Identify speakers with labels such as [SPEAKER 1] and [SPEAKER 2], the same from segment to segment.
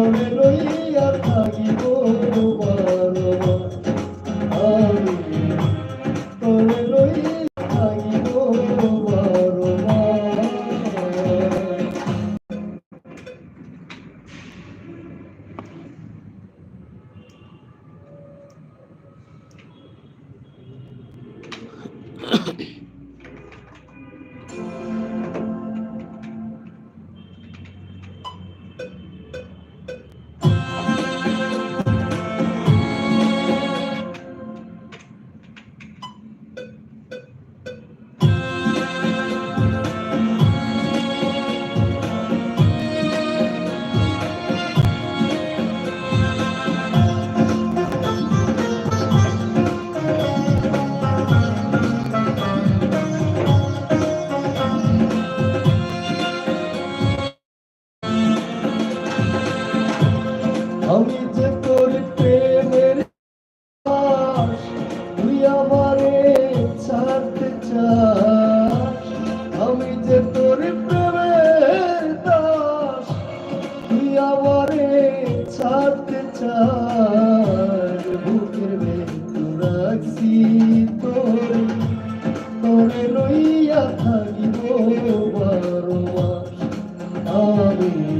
[SPEAKER 1] ঘরে রইয়া থাকিব। ছাড়তে চাই বুকের ভেতর রাখছি তোর। তোরে লইয়া থাকিব বারো মাস। আমি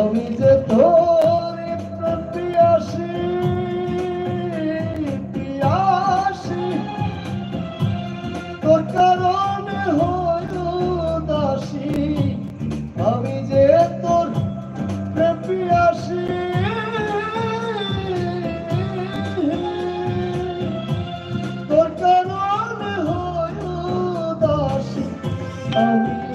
[SPEAKER 1] আমি যে তোর পিয়াসি পিয়াসি তোর কারণে হইল দাসী। আমি যে তোর পিয়াসি তোর কারণে হইল দাসী। আমি